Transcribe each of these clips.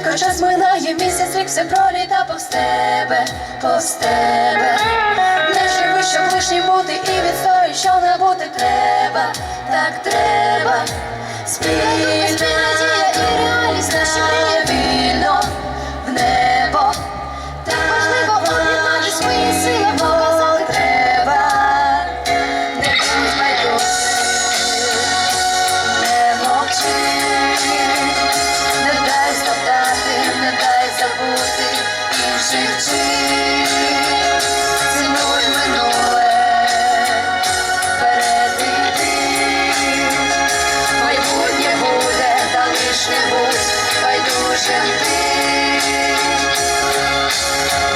швидко час минає місяць, рік все проліта повз тебе, повз тебе. Не живи, щоб лишнім бути, і відстой, що набути треба, так треба спільно.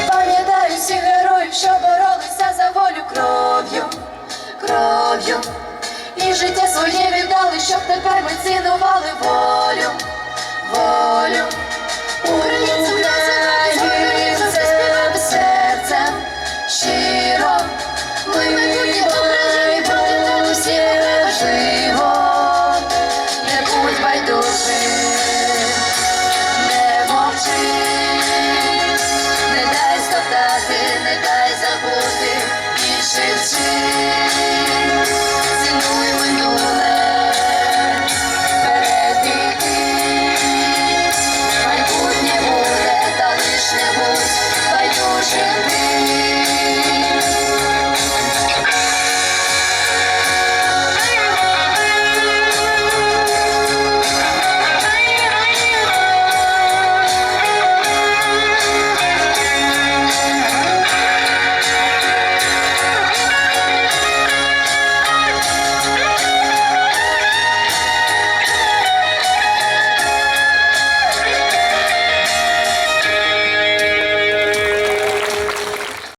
Пам'ятаю всіх героїв, що боролися за волю кров'ю, кров'ю. І життя своє віддали, щоб тепер ми цінували волю,